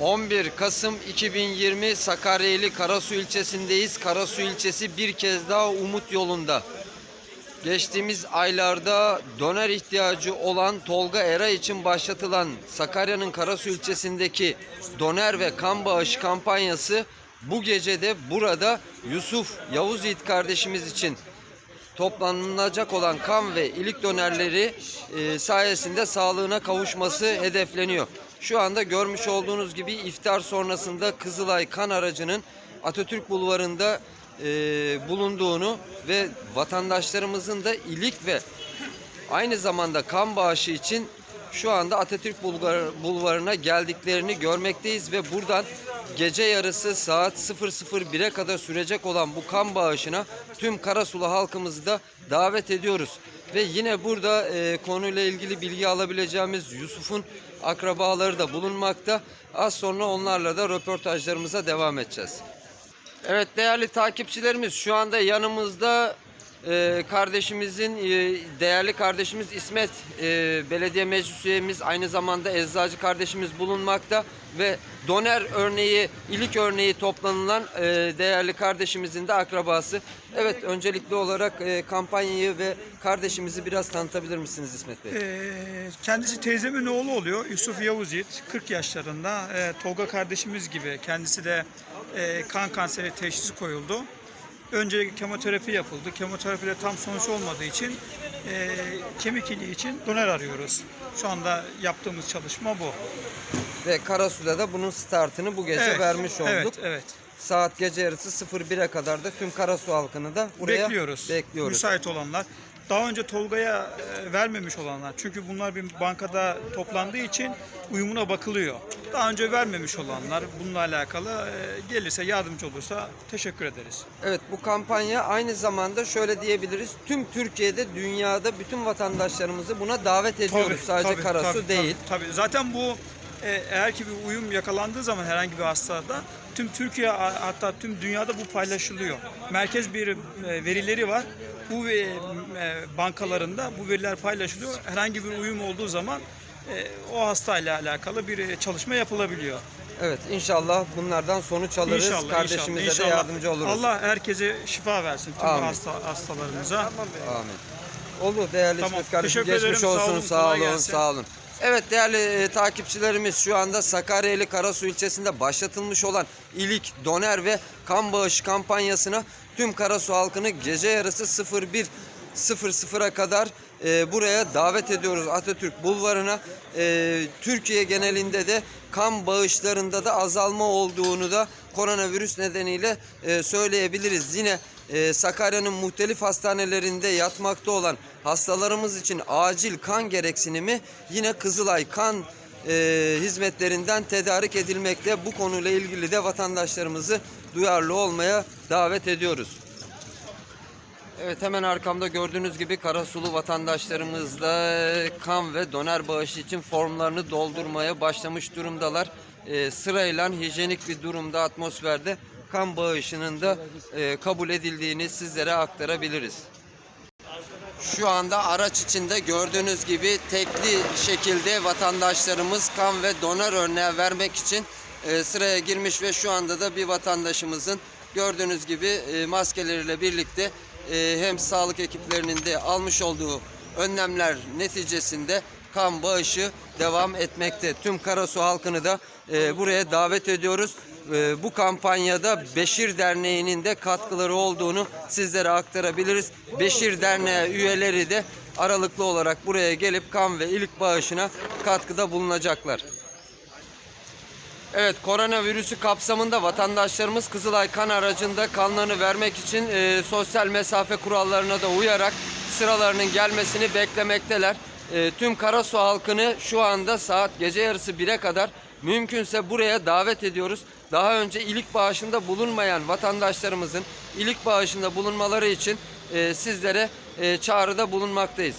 11 Kasım 2020 Sakaryeli Karasu ilçesindeyiz. Karasu ilçesi bir kez daha umut yolunda. Geçtiğimiz aylarda döner ihtiyacı olan Tolga Era için başlatılan Sakarya'nın Karasu ilçesindeki döner ve kan bağış kampanyası bu gece de burada Yusuf Yavuz Yiğit kardeşimiz için toplanılacak olan kan ve ilik dönerleri e, sayesinde sağlığına kavuşması hedefleniyor. Şu anda görmüş olduğunuz gibi iftar sonrasında Kızılay kan aracının Atatürk Bulvarı'nda e, bulunduğunu ve vatandaşlarımızın da ilik ve aynı zamanda kan bağışı için şu anda Atatürk Bulvar- Bulvarı'na geldiklerini görmekteyiz ve buradan gece yarısı saat 00.01'e kadar sürecek olan bu kan bağışına tüm Karasulu halkımızı da davet ediyoruz. Ve yine burada e, konuyla ilgili bilgi alabileceğimiz Yusuf'un akrabaları da bulunmakta. Az sonra onlarla da röportajlarımıza devam edeceğiz. Evet değerli takipçilerimiz şu anda yanımızda e, kardeşimizin e, değerli kardeşimiz İsmet e, belediye meclis üyemiz aynı zamanda eczacı kardeşimiz bulunmakta ve doner örneği ilik örneği toplanılan e, değerli kardeşimizin de akrabası. Evet öncelikli olarak e, kampanyayı ve kardeşimizi biraz tanıtabilir misiniz İsmet Bey? Ee, kendisi teyzemin oğlu oluyor. Yusuf Yavuz Yiğit. 40 yaşlarında. Ee, Tolga kardeşimiz gibi. Kendisi de e, kan kanseri teşhisi koyuldu. Önce kemoterapi yapıldı. Kemoterapide tam sonuç olmadığı için e, kemik iliği için doner arıyoruz. Şu anda yaptığımız çalışma bu. Ve Karasu'da da bunun startını bu gece Evet, vermiş olduk. Evet, evet. Saat gece yarısı 01'e kadar da tüm Karasu halkını da buraya bekliyoruz. bekliyoruz. Müsait olanlar. Daha önce Tolga'ya e, vermemiş olanlar. Çünkü bunlar bir bankada toplandığı için uyumuna bakılıyor. Daha önce vermemiş olanlar bununla alakalı e, gelirse yardımcı olursa teşekkür ederiz. Evet bu kampanya aynı zamanda şöyle diyebiliriz. Tüm Türkiye'de, dünyada bütün vatandaşlarımızı buna davet ediyoruz. Sadece tabii, Karasu tabii, değil. Tabii, tabii. Zaten bu e, eğer ki bir uyum yakalandığı zaman herhangi bir hastada tüm Türkiye hatta tüm dünyada bu paylaşılıyor. Merkez bir e, verileri var. Bu e, bankalarında bu veriler paylaşılıyor. Herhangi bir uyum olduğu zaman e, o hastayla alakalı bir çalışma yapılabiliyor. Evet inşallah bunlardan sonuç alırız. İnşallah, Kardeşimize inşallah, de yardımcı oluruz. Allah herkese şifa versin tüm Amin. hasta hastalarımıza. Amin. Olur değerli Tamam, İsmet kardeşim. teşekkür Geçmiş ederim, sağ olsun. olun, Sağ olun. Sağ olun. Evet değerli e, takipçilerimiz şu anda Sakaryeli Karasu ilçesinde başlatılmış olan ilik, doner ve kan bağış kampanyasına tüm Karasu halkını gece yarısı 01 00'a kadar e, buraya davet ediyoruz Atatürk Bulvarı'na. E, Türkiye genelinde de kan bağışlarında da azalma olduğunu da koronavirüs nedeniyle e, söyleyebiliriz. Yine e, Sakarya'nın muhtelif hastanelerinde yatmakta olan hastalarımız için acil kan gereksinimi yine Kızılay kan e, hizmetlerinden tedarik edilmekte. Bu konuyla ilgili de vatandaşlarımızı duyarlı olmaya davet ediyoruz. Evet hemen arkamda gördüğünüz gibi Karasulu vatandaşlarımız da kan ve doner bağışı için formlarını doldurmaya başlamış durumdalar. Ee, sırayla hijyenik bir durumda atmosferde kan bağışının da e, kabul edildiğini sizlere aktarabiliriz. Şu anda araç içinde gördüğünüz gibi tekli şekilde vatandaşlarımız kan ve doner örneği vermek için e, sıraya girmiş ve şu anda da bir vatandaşımızın gördüğünüz gibi e, maskeleriyle birlikte e, hem sağlık ekiplerinin de almış olduğu önlemler neticesinde kan bağışı devam etmekte. Tüm Karasu halkını da e, buraya davet ediyoruz. E, bu kampanyada Beşir Derneği'nin de katkıları olduğunu sizlere aktarabiliriz. Beşir Derneği üyeleri de aralıklı olarak buraya gelip kan ve ilik bağışına katkıda bulunacaklar. Evet koronavirüsü kapsamında vatandaşlarımız Kızılay kan aracında kanlarını vermek için e, sosyal mesafe kurallarına da uyarak sıralarının gelmesini beklemekteler. E, tüm Karasu halkını şu anda saat gece yarısı 1'e kadar mümkünse buraya davet ediyoruz. Daha önce ilik bağışında bulunmayan vatandaşlarımızın ilik bağışında bulunmaları için e, sizlere e, çağrıda bulunmaktayız.